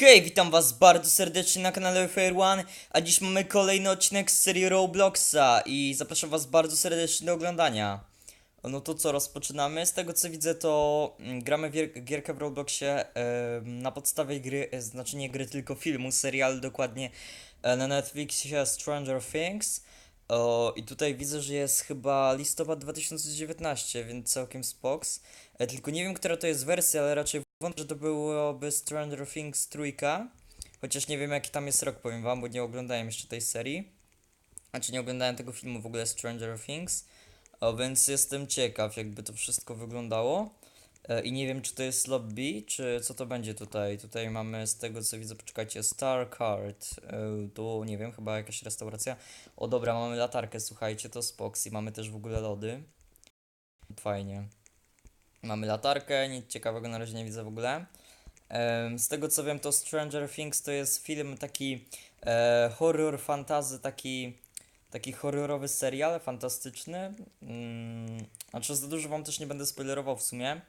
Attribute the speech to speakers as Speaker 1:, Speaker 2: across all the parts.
Speaker 1: Hej, witam was bardzo serdecznie na kanale Fair One, a dziś mamy kolejny odcinek z serii Robloxa i zapraszam was bardzo serdecznie do oglądania. No to co, rozpoczynamy? Z tego co widzę to mm, gramy gierkę w Robloxie em, na podstawie gry, e, znaczy nie gry, tylko filmu, serialu dokładnie e, na Netflixie Stranger Things. O, I tutaj widzę, że jest chyba listopad 2019, więc całkiem spoks. E, tylko nie wiem, która to jest wersja, ale raczej wątpię, że to byłoby Stranger Things trójka. Chociaż nie wiem, jaki tam jest rok, powiem wam, bo nie oglądałem jeszcze tej serii. Znaczy nie oglądałem tego filmu w ogóle Stranger Things. O, więc jestem ciekaw, jakby to wszystko wyglądało. E, I nie wiem, czy to jest lobby, czy co to będzie tutaj. Tutaj mamy z tego, co widzę, poczekajcie, Star Card. E, tu nie wiem, chyba jakaś restauracja. O dobra, mamy latarkę, słuchajcie, to Spox i mamy też w ogóle lody. Fajnie. Mamy latarkę, nic ciekawego na razie nie widzę w ogóle. Z tego co wiem, to Stranger Things to jest film taki e, horror, fantazy, taki, taki horrorowy serial, fantastyczny. Znaczy za dużo wam też nie będę spoilerował w sumie.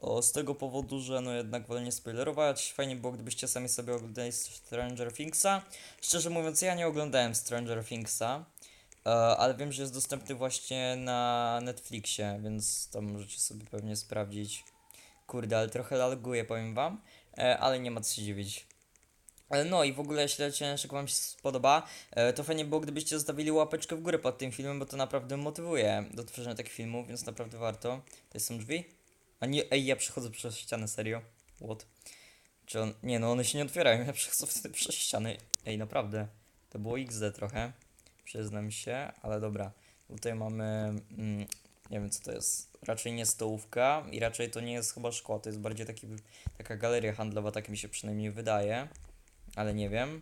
Speaker 1: O, z tego powodu, że no jednak wolę nie spoilerować. Fajnie było, gdybyście sami sobie oglądali Stranger Thingsa. Szczerze mówiąc, ja nie oglądałem Stranger Thingsa. E, ale wiem, że jest dostępny właśnie na Netflixie, więc to możecie sobie pewnie sprawdzić. Kurde, ale trochę lalguje, powiem wam, e, ale nie ma co się dziwić. E, No i w ogóle, jeśli odcinek wam się spodoba, to fajnie było, gdybyście zostawili łapeczkę w górę pod tym filmem, bo to naprawdę motywuje do tworzenia takich filmów, więc naprawdę warto. To są drzwi? A nie, ej, ja przechodzę przez ścianę, serio? What? Czy on... Nie, no one się nie otwierają, ja przechodzę wtedy przez ściany. Ej, naprawdę. To było XD trochę. Przyznam się, ale dobra. Tutaj mamy, mm, nie wiem co to jest, raczej nie stołówka i raczej to nie jest chyba szkło, to jest bardziej taki, taka galeria handlowa, tak mi się przynajmniej wydaje, ale nie wiem.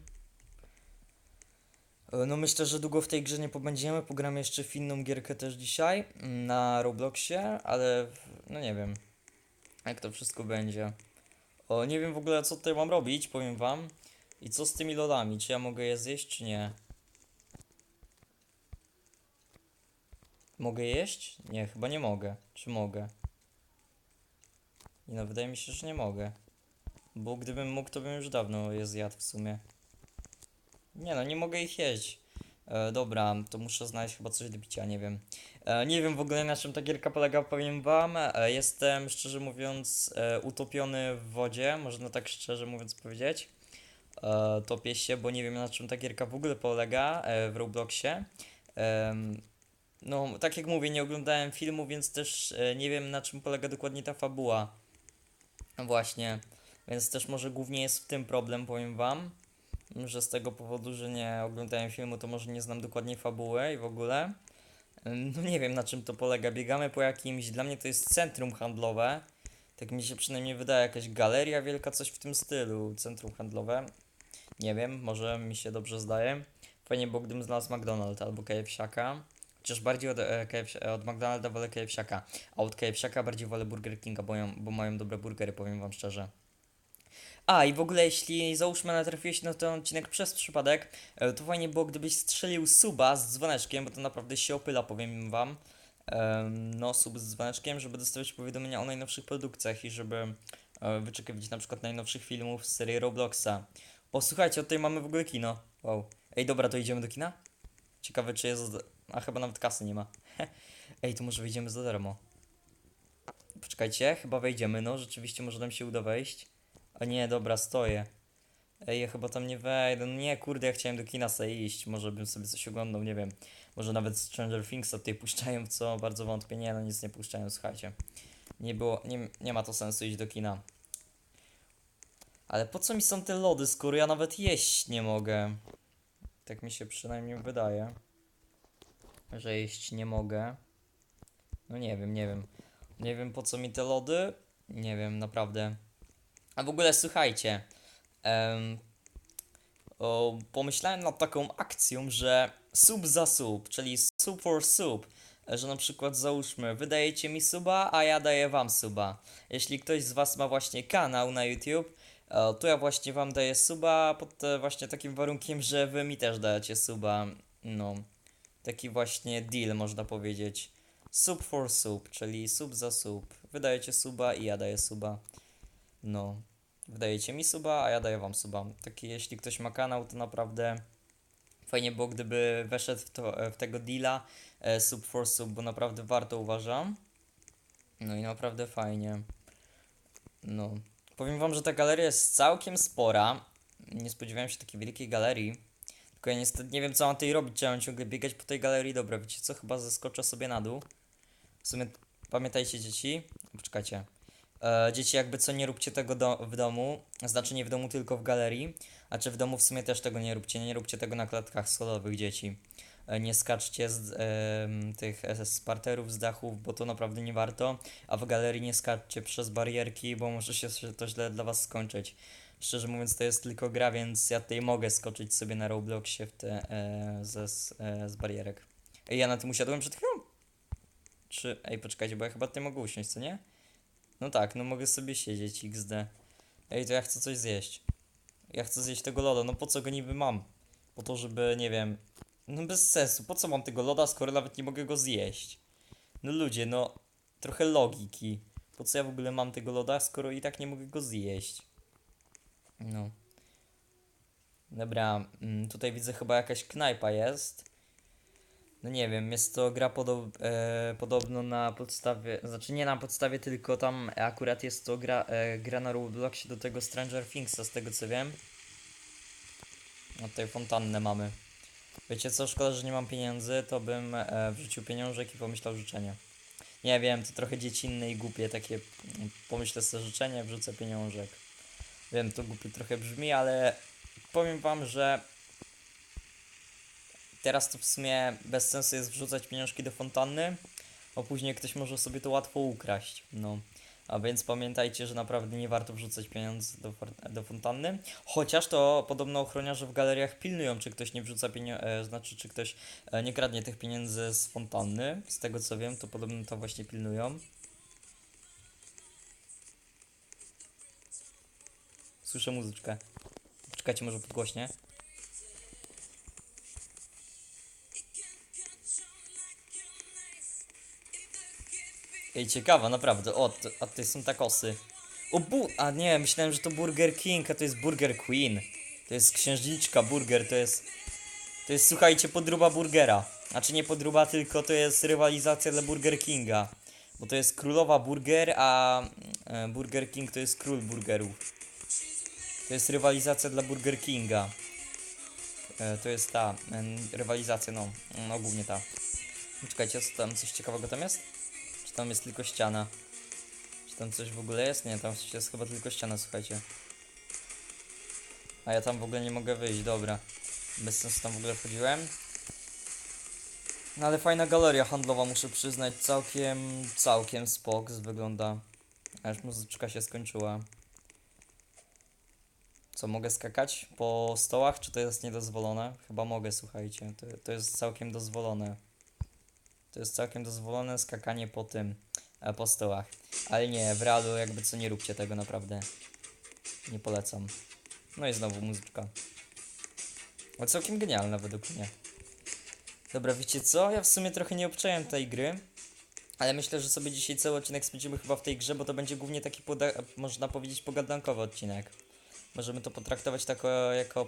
Speaker 1: E, No myślę, że długo w tej grze nie pobędziemy, pogramy jeszcze w inną gierkę też dzisiaj mm, na Robloxie, ale no nie wiem, jak to wszystko będzie. O, nie wiem w ogóle co tutaj mam robić, powiem wam. I co z tymi lodami, czy ja mogę je zjeść, czy nie? Mogę jeść? Nie, chyba nie mogę. Czy mogę? Nie no, wydaje mi się, że nie mogę. Bo gdybym mógł, to bym już dawno je zjadł w sumie. Nie no, nie mogę ich jeść. E, dobra, to muszę znaleźć chyba coś do picia, nie wiem. E, nie wiem w ogóle na czym ta gierka polega, powiem wam. E, jestem, szczerze mówiąc, e, utopiony w wodzie, można tak szczerze mówiąc powiedzieć. E, topię się, bo nie wiem na czym ta gierka w ogóle polega e, w Robloxie. Em, no, tak jak mówię, nie oglądałem filmu, więc też e, nie wiem na czym polega dokładnie ta fabuła. No Właśnie, więc też może głównie jest w tym problem, powiem wam, że z tego powodu, że nie oglądałem filmu, to może nie znam dokładnie fabuły i w ogóle. No nie wiem na czym to polega. Biegamy po jakimś, dla mnie to jest centrum handlowe. Tak mi się przynajmniej wydaje, jakaś galeria wielka, coś w tym stylu. Centrum handlowe. Nie wiem, może mi się dobrze zdaje. Fajnie było, gdybym znalazł McDonald's albo KFC-aka. Chociaż bardziej od, e, KFC, e, od McDonalda wolę KFC-aka, a od KFC-aka bardziej wolę Burger Kinga, bo, mają- bo mają dobre burgery, powiem wam szczerze. A, i w ogóle jeśli załóżmy natrafiłeś na ten odcinek przez przypadek, e, to fajnie było, gdybyś strzelił suba z dzwoneczkiem, bo to naprawdę się opyla, powiem wam. No, sub z dzwoneczkiem, żeby dostawać powiadomienia o najnowszych produkcjach i żeby wyczekiwać na przykład najnowszych filmów z serii Robloxa. O, słuchajcie, tutaj mamy w ogóle kino. Wow. Ej, dobra, to idziemy do kina? Ciekawe, czy jest... A chyba nawet kasy nie ma. Ej, to może wyjdziemy za darmo. Poczekajcie, chyba wejdziemy, no rzeczywiście może nam się uda wejść. A nie, dobra, stoję. Ej, ja chyba tam nie wejdę. No nie, kurde, ja chciałem do kina sobie iść. Może bym sobie coś oglądał, nie wiem. Może nawet Stranger Things tutaj puszczają, co bardzo wątpię. Nie, no nic nie puszczają, słuchajcie. Nie było, nie, nie ma to sensu iść do kina. Ale po co mi są te lody, skoro ja nawet jeść nie mogę? Tak mi się przynajmniej wydaje. Że jeść nie mogę. No nie wiem, nie wiem. Nie wiem po co mi te lody. Nie wiem, naprawdę. A w ogóle słuchajcie. o, pomyślałem nad taką akcją, że sub za sub, czyli sub for sub. Że na przykład załóżmy, wydajecie mi suba, a ja daję wam suba. Jeśli ktoś z was ma właśnie kanał na YouTube, e, to ja właśnie wam daję suba pod właśnie takim warunkiem, że wy mi też dajecie suba. No, taki właśnie deal można powiedzieć. Sub for sub, czyli sub za sub. Wydajecie suba i ja daję suba. No, Wdajecie mi suba, a ja daję wam suba. Taki, jeśli ktoś ma kanał, to naprawdę fajnie było, gdyby weszedł w, to, w tego deala e, sub for sub, bo naprawdę warto uważam. No i naprawdę fajnie. No. Powiem wam, że ta galeria jest całkiem spora. Nie spodziewałem się takiej wielkiej galerii. Tylko ja niestety nie wiem, co mam tutaj robić. Mam ciągle biegać po tej galerii? Dobra, wiecie co? Chyba zeskoczę sobie na dół. W sumie pamiętajcie, dzieci. Poczekajcie. E, dzieci, jakby co, nie róbcie tego do, w domu. Znaczy nie w domu, tylko w galerii. A czy w domu w sumie też tego nie róbcie. Nie róbcie tego na klatkach schodowych, dzieci. E, nie skaczcie z em, tych e, z parterów, z dachów, bo to naprawdę nie warto. A w galerii nie skaczcie przez barierki, bo może się to źle dla was skończyć. Szczerze mówiąc, to jest tylko gra, więc ja tutaj mogę skoczyć sobie na Robloxie w te, e, ze, e, z barierek. Ej, ja na tym usiadłem przed chwilą? Czy... Ej, poczekajcie, bo ja chyba tutaj mogę usiąść, co nie? No tak, no mogę sobie siedzieć, XD. Ej, to ja chcę coś zjeść. Ja chcę zjeść tego loda, no po co go niby mam? Po to, żeby, nie wiem... No bez sensu, po co mam tego loda, skoro nawet nie mogę go zjeść? No ludzie, no... Trochę logiki. Po co ja w ogóle mam tego loda, skoro i tak nie mogę go zjeść? No. Dobra, mm, tutaj widzę chyba jakaś knajpa jest. No nie wiem, jest to gra e, podobno na podstawie, znaczy nie na podstawie, tylko tam akurat jest to gra, e, gra na Robloxie do tego Stranger Thingsa, z tego co wiem. No tutaj fontannę mamy. Wiecie co, szkoda, że nie mam pieniędzy, to bym e, wrzucił pieniążek i pomyślał życzenie. Nie wiem, to trochę dziecinne i głupie, takie mm, pomyślę sobie życzenie, wrzucę pieniążek. Wiem, to głupio trochę brzmi, ale powiem wam, że teraz to w sumie bez sensu jest wrzucać pieniążki do fontanny, a później ktoś może sobie to łatwo ukraść. No. A więc pamiętajcie, że naprawdę nie warto wrzucać pieniędzy do, do fontanny. Chociaż to podobno ochroniarze w galeriach pilnują, czy ktoś nie wrzuca pieniędzy, e, znaczy czy ktoś e, nie kradnie tych pieniędzy z fontanny. Z tego co wiem, to podobno to właśnie pilnują. Słyszę muzyczkę. Czekajcie, może podgłośnie. Ej, ciekawa, naprawdę. O, to, a to są takosy. O, bu... A nie, myślałem, że to Burger King, a to jest Burger Queen. To jest księżniczka burger, to jest... To jest, słuchajcie, podruba burgera. Znaczy nie podruba, tylko to jest rywalizacja dla Burger Kinga. Bo to jest królowa burger, a e, Burger King to jest król burgerów. To jest rywalizacja dla Burger Kinga. E, to jest ta em, rywalizacja, no, no głównie ta. Czekajcie, co tam, coś ciekawego tam jest? Czy tam jest tylko ściana? Czy tam coś w ogóle jest? Nie, tam jest chyba tylko ściana, słuchajcie. A ja tam w ogóle nie mogę wyjść, dobra. Bez sensu tam w ogóle wchodziłem. No ale fajna galeria handlowa, muszę przyznać, całkiem, całkiem spok wygląda. Aż muzyczka się skończyła. Co, mogę skakać po stołach, czy to jest niedozwolone? Chyba mogę, słuchajcie, to, to jest całkiem dozwolone. To jest całkiem dozwolone skakanie po tym, e, po stołach. Ale nie, w realu jakby co nie róbcie tego naprawdę. Nie polecam. No i znowu muzyczka. O, całkiem genialna według mnie. Dobra, wiecie co? Ja w sumie trochę nie obczałem tej gry. Ale myślę, że sobie dzisiaj cały odcinek spędzimy chyba w tej grze, bo to będzie głównie taki, można powiedzieć, pogadankowy odcinek. Możemy to potraktować tako, jako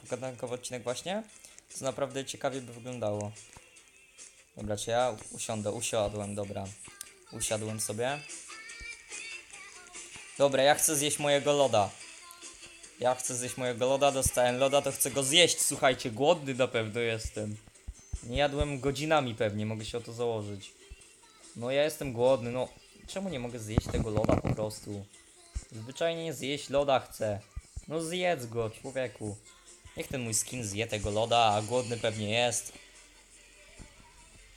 Speaker 1: pogadankowy odcinek właśnie. Co naprawdę ciekawie by wyglądało. Dobra, czy ja usiądę? Usiadłem, dobra. Usiadłem sobie. Dobra, ja chcę zjeść mojego loda. Ja chcę zjeść mojego loda, dostałem loda, to chcę go zjeść. Słuchajcie, głodny na pewno jestem. Nie jadłem godzinami pewnie, mogę się o to założyć. No ja jestem głodny, no. Czemu nie mogę zjeść tego loda po prostu? Zwyczajnie nie zjeść loda chcę. No zjedz go, człowieku. Niech ten mój skin zje tego loda, a głodny pewnie jest.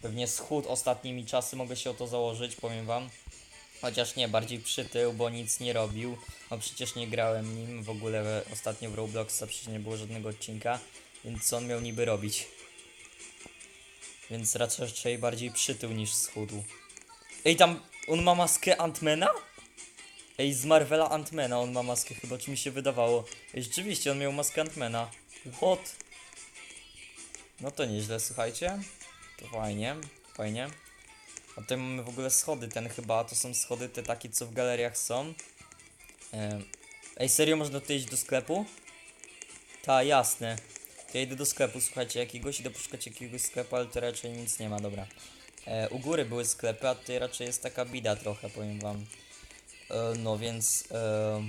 Speaker 1: Pewnie schód ostatnimi czasy, mogę się o to założyć, powiem wam. Chociaż nie, bardziej przytył, bo nic nie robił. No przecież nie grałem nim w ogóle ostatnio w Robloxa, przecież nie było żadnego odcinka. Więc co on miał niby robić? Więc raczej bardziej przytył niż schudł. Ej, tam on ma maskę Antmana? Ej, z Marvela Antmana on ma maskę chyba, czy mi się wydawało. Ej, rzeczywiście, on miał maskę Antmana. What? No to nieźle, słuchajcie. To fajnie, fajnie. A tutaj mamy w ogóle schody, ten chyba, to są schody te takie, co w galeriach są. Ej, serio można tutaj iść do sklepu? Ta, jasne. To ja idę do sklepu, słuchajcie, jakiegoś, idę poszukać jakiegoś sklepu, ale to raczej nic nie ma, dobra. E, u góry były sklepy, a tutaj raczej jest taka bida trochę, powiem wam. E, no więc, e,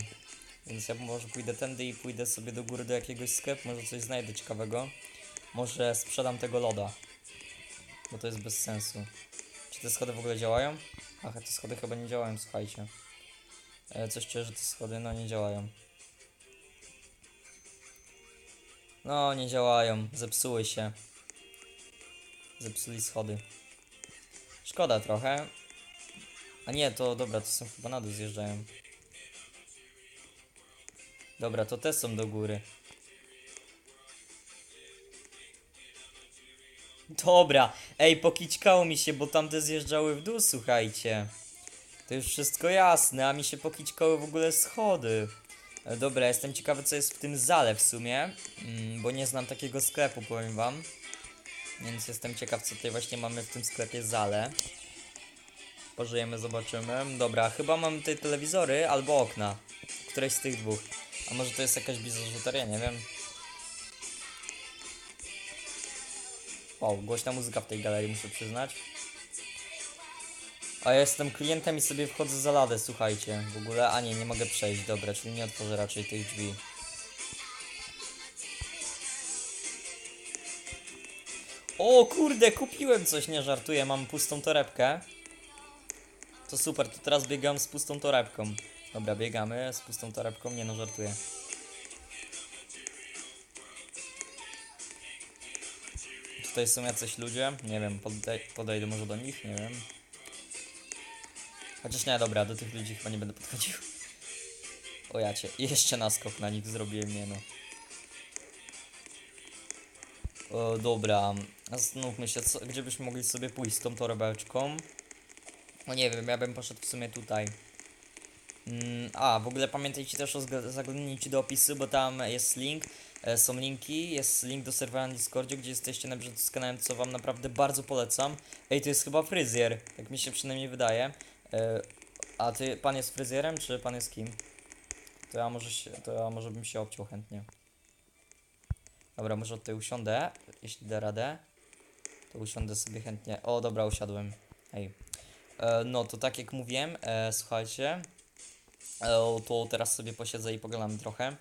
Speaker 1: więc ja może pójdę tędy i pójdę sobie do góry do jakiegoś sklepu, może coś znajdę ciekawego. Może sprzedam tego loda. Bo to jest bez sensu. Czy te schody w ogóle działają? Aha, te schody chyba nie działają, słuchajcie. E, coś czuję, że te schody no nie działają. No, nie działają, zepsuły się. Zepsuli schody. Szkoda trochę. A nie, to dobra, to są chyba na dół zjeżdżają. Dobra, to te są do góry. Dobra, ej, pokićkało mi się, bo tamte zjeżdżały w dół, słuchajcie. To już wszystko jasne, a mi się pokićkały w ogóle schody. E, Dobra, jestem ciekawy co jest w tym zale w sumie, mm, bo nie znam takiego sklepu, powiem wam. Więc jestem ciekaw co tutaj właśnie mamy w tym sklepie zale. Pożyjemy, zobaczymy. Dobra, chyba mamy tutaj telewizory albo okna. Któreś z tych dwóch. A może to jest jakaś biżuteria, nie wiem. Wow, głośna muzyka w tej galerii, muszę przyznać. A ja jestem klientem i sobie wchodzę za ladę, słuchajcie. W ogóle, a nie, nie mogę przejść, dobra, czyli nie otworzę raczej tych drzwi. O kurde, kupiłem coś, nie żartuję, mam pustą torebkę. To super, to teraz biegam z pustą torebką. Dobra, biegamy z pustą torebką, nie no, żartuję. Tutaj są jacyś ludzie, nie wiem, podej podejdę może do nich, nie wiem. Chociaż nie, dobra, do tych ludzi chyba nie będę podchodził. O ja cię, jeszcze naskok na nich zrobiłem, nie no. O, dobra, zastanówmy się, co, gdzie byśmy mogli sobie pójść z tą torebeczką. No nie wiem, ja bym poszedł w sumie tutaj. Mm, a, w ogóle pamiętajcie też o zaglądnięciu do opisu, bo tam jest link, e, są linki, jest link do serwera na Discordzie, gdzie jesteście na bieżąco z kanałem, co wam naprawdę bardzo polecam. Ej, to jest chyba fryzjer, tak mi się przynajmniej wydaje. E, a ty, pan jest fryzjerem, czy pan jest kim? To ja może się, to ja może bym się obciął chętnie. Dobra, może tutaj usiądę, jeśli da radę. To usiądę sobie chętnie. O, dobra, usiadłem. Hej. E, no, to tak jak mówiłem, e, słuchajcie. E, to teraz sobie posiedzę i pogadam trochę.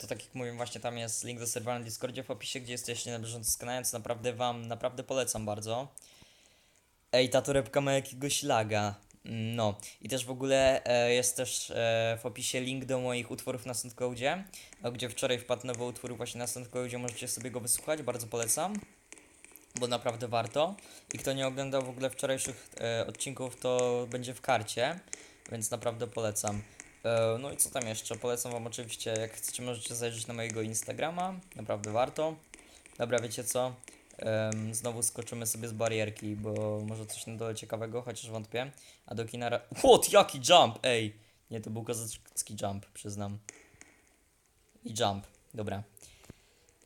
Speaker 1: To tak jak mówiłem, właśnie tam jest link do serwera na Discordzie w opisie, gdzie jesteście na bieżąco z kanałem, co naprawdę wam, naprawdę polecam bardzo. Ej, ta torebka ma jakiegoś laga. No, i też w ogóle e, jest też e, w opisie link do moich utworów na SoundCloudzie, gdzie wczoraj wpadł nowy utwór właśnie na SoundCloudzie, możecie sobie go wysłuchać, bardzo polecam, bo naprawdę warto. I kto nie oglądał w ogóle wczorajszych e, odcinków, to będzie w karcie, więc naprawdę polecam. E, no i co tam jeszcze? Polecam wam oczywiście, jak chcecie, możecie zajrzeć na mojego Instagrama, naprawdę warto. Dobra, wiecie co? Em, znowu skoczymy sobie z barierki, bo może coś na dole ciekawego, chociaż wątpię. A do kina... What? Jaki jump? Ej! Nie, to był kozacki jump, przyznam. I jump, dobra.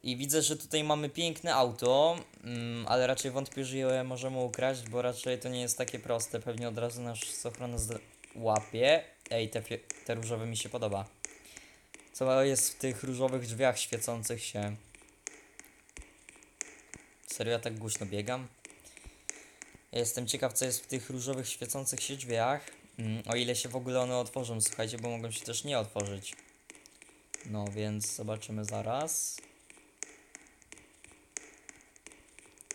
Speaker 1: I widzę, że tutaj mamy piękne auto, mm, ale raczej wątpię, że je możemy ukraść, bo raczej to nie jest takie proste. Pewnie od razu nasz ochrona z... łapie. Ej, te, te różowe mi się podoba. Co jest w tych różowych drzwiach świecących się? Serio, ja tak głośno biegam? Jestem ciekaw, co jest w tych różowych, świecących się drzwiach. Mm, o ile się w ogóle one otworzą, słuchajcie, bo mogą się też nie otworzyć. No, więc zobaczymy zaraz.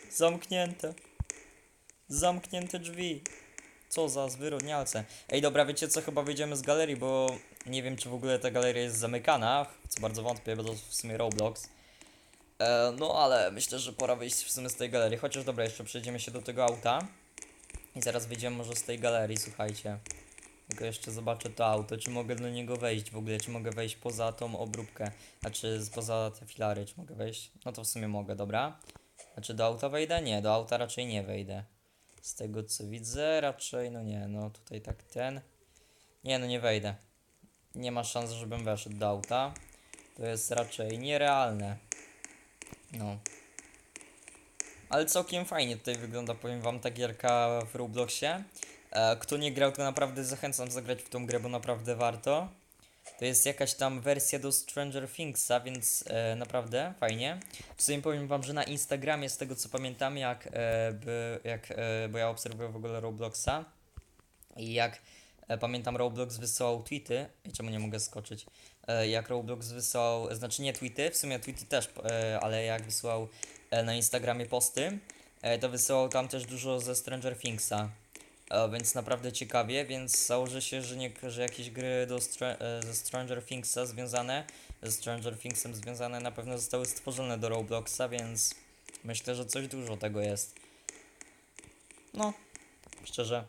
Speaker 1: Zamknięte. Zamknięte drzwi. Co za zwyrodnialce. Ej, dobra, wiecie co, chyba wyjdziemy z galerii, bo nie wiem, czy w ogóle ta galeria jest zamykana, co bardzo wątpię, bo to w sumie Roblox. E, no ale myślę, że pora wyjść w sumie z tej galerii. Chociaż dobra, jeszcze przejdziemy się do tego auta. I zaraz wyjdziemy może z tej galerii, słuchajcie. Tylko jeszcze zobaczę to auto, czy mogę do niego wejść w ogóle, czy mogę wejść poza tą obróbkę, znaczy poza te filary, czy mogę wejść? No to w sumie mogę, dobra. Znaczy do auta wejdę? Nie, do auta raczej nie wejdę. Z tego co widzę, raczej, no nie, no tutaj tak ten. Nie, no nie wejdę. Nie ma szans, żebym weszedł do auta. To jest raczej nierealne. No. Ale całkiem fajnie tutaj wygląda, powiem wam, ta gierka w Robloxie. E, kto nie grał, to naprawdę zachęcam zagrać w tą grę, bo naprawdę warto. To jest jakaś tam wersja do Stranger Thingsa, więc e, naprawdę fajnie. W sumie powiem wam, że na Instagramie, z tego co pamiętam, jak, e, by, jak e, bo ja obserwuję w ogóle Robloxa i jak e, pamiętam Roblox wysyłał tweety, i czemu nie mogę skoczyć, e, jak Roblox wysłał, znaczy nie tweety, w sumie tweety też, e, ale jak wysłał e, na Instagramie posty, e, to wysyłał tam też dużo ze Stranger Thingsa. Więc naprawdę ciekawie, więc założę się, że, nie, że jakieś gry do Stra- e, ze Stranger Thingsa związane, ze Stranger Thingsem związane na pewno zostały stworzone do Robloxa, więc myślę, że coś dużo tego jest. No, szczerze.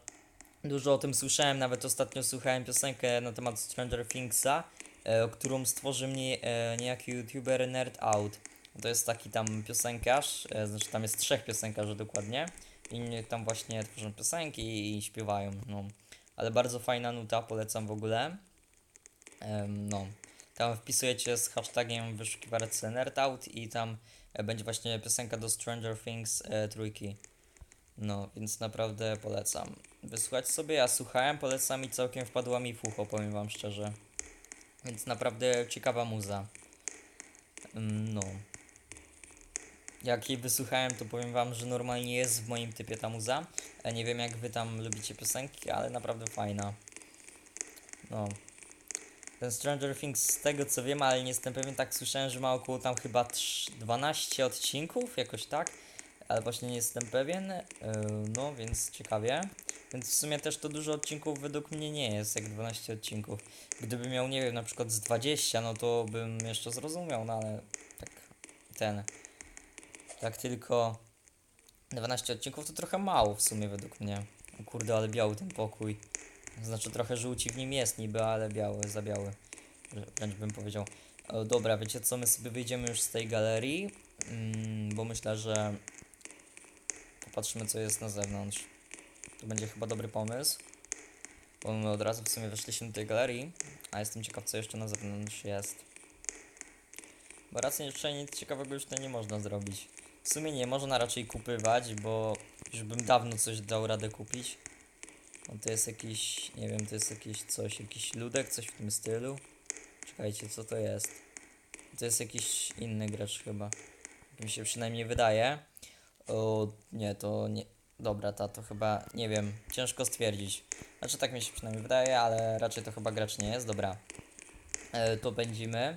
Speaker 1: Dużo o tym słyszałem, nawet ostatnio słuchałem piosenkę na temat Stranger Thingsa, e, którą stworzył mnie e, niejaki youtuber Nerd Out. To jest taki tam piosenkarz, e, znaczy tam jest trzech piosenkarzy dokładnie. I tam właśnie tworzą piosenki i śpiewają, no. Ale bardzo fajna nuta, polecam w ogóle. Em, no. Tam wpisujecie z hashtagiem wyszukiwarce Nerdout i tam e, będzie właśnie piosenka do Stranger Things e, trójki. No, więc naprawdę polecam. Wysłuchać sobie, ja słuchałem, polecam i całkiem wpadła mi w ucho, powiem wam szczerze. Więc naprawdę ciekawa muza. No. Jak jej wysłuchałem, to powiem wam, że normalnie jest w moim typie ta muza. E, Nie wiem jak wy tam lubicie piosenki, ale naprawdę fajna. No. Ten Stranger Things z tego co wiem, ale nie jestem pewien, tak słyszałem, że ma około tam chyba trz- 12 odcinków, jakoś tak. Ale właśnie nie jestem pewien. e, No, więc ciekawie. Więc w sumie też to dużo odcinków według mnie nie jest, jak 12 odcinków. Gdyby miał, nie wiem, na przykład z 20, no to bym jeszcze zrozumiał, no ale tak ten. Tak tylko 12 odcinków to trochę mało w sumie według mnie. O kurde, ale biały ten pokój. Znaczy trochę żółci w nim jest niby, ale biały, za biały. Wrę- Wręcz bym powiedział. O, dobra, wiecie co, my sobie wyjdziemy już z tej galerii, mm, bo myślę, że popatrzymy co jest na zewnątrz. To będzie chyba dobry pomysł. Bo my od razu w sumie weszliśmy do tej galerii, a jestem ciekaw co jeszcze na zewnątrz jest. Bo raczej jeszcze nic ciekawego już tutaj nie można zrobić. W sumie nie można raczej kupywać, bo już bym dawno coś dał radę kupić. No to jest jakiś, nie wiem, to jest jakiś coś, jakiś ludek, coś w tym stylu. Czekajcie, co to jest? To jest jakiś inny gracz chyba. Tak mi się przynajmniej wydaje. O, nie, to nie. Dobra, ta to chyba, nie wiem, ciężko stwierdzić. Znaczy tak mi się przynajmniej wydaje, ale raczej to chyba gracz nie jest, dobra. E, to będziemy.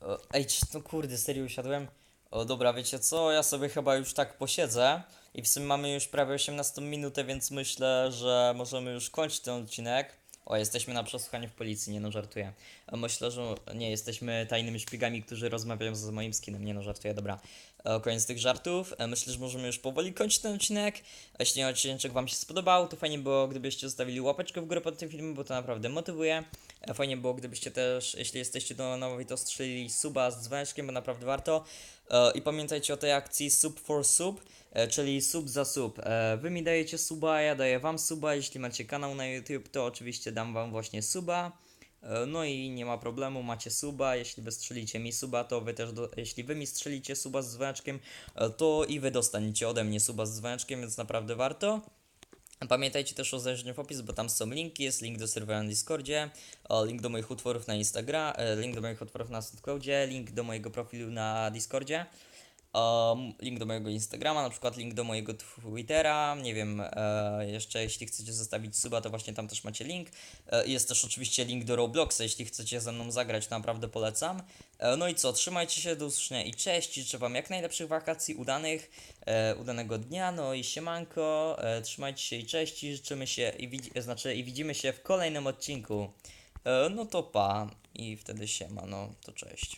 Speaker 1: O, ej, no kurde, serio usiadłem. O, dobra, wiecie co, ja sobie chyba już tak posiedzę. I w sumie mamy już prawie 18 minutę, więc myślę, że możemy już kończyć ten odcinek. O, jesteśmy na przesłuchaniu w policji, nie no, żartuję. Myślę, że nie, jesteśmy tajnymi szpiegami, którzy rozmawiają z moim skinem, nie no, żartuję, dobra. E, Koniec tych żartów. E, Myślę, że możemy już powoli kończyć ten odcinek. Jeśli odcinek Wam się spodobał, to fajnie było, gdybyście zostawili łapeczkę w górę pod tym filmem, bo to naprawdę motywuje. E, Fajnie było, gdybyście też, jeśli jesteście do nowej, to strzelili suba z dzwoneczkiem, bo naprawdę warto. E, I pamiętajcie o tej akcji sub for sub, e, czyli sub za sub. Wy mi dajecie suba, ja daję wam suba. Jeśli macie kanał na YouTube, to oczywiście dam wam właśnie suba. No i nie ma problemu, macie suba. Jeśli wy strzelicie mi suba, to wy też, do, jeśli wy mi strzelicie suba z dzwoneczkiem, to i wy dostaniecie ode mnie suba z dzwoneczkiem, więc naprawdę warto. Pamiętajcie też o zajrzeniu w opis, bo tam są linki, jest link do serwera na Discordzie, link do moich utworów na Instagram, link do moich utworów na SoundCloudzie, link do mojego profilu na Discordzie, um, link do mojego Instagrama, na przykład link do mojego Twittera, nie wiem, e, jeszcze jeśli chcecie zostawić suba, to właśnie tam też macie link. E, jest też oczywiście link do Robloxa, jeśli chcecie ze mną zagrać, to naprawdę polecam. E, no i co, trzymajcie się, do usłyszenia i cześć, życzę wam jak najlepszych wakacji, udanych, e, udanego dnia, no i siemanko, e, trzymajcie się i cześć życzymy się, i, widzi, znaczy, i widzimy się w kolejnym odcinku. E, no to pa i wtedy siema, no to cześć.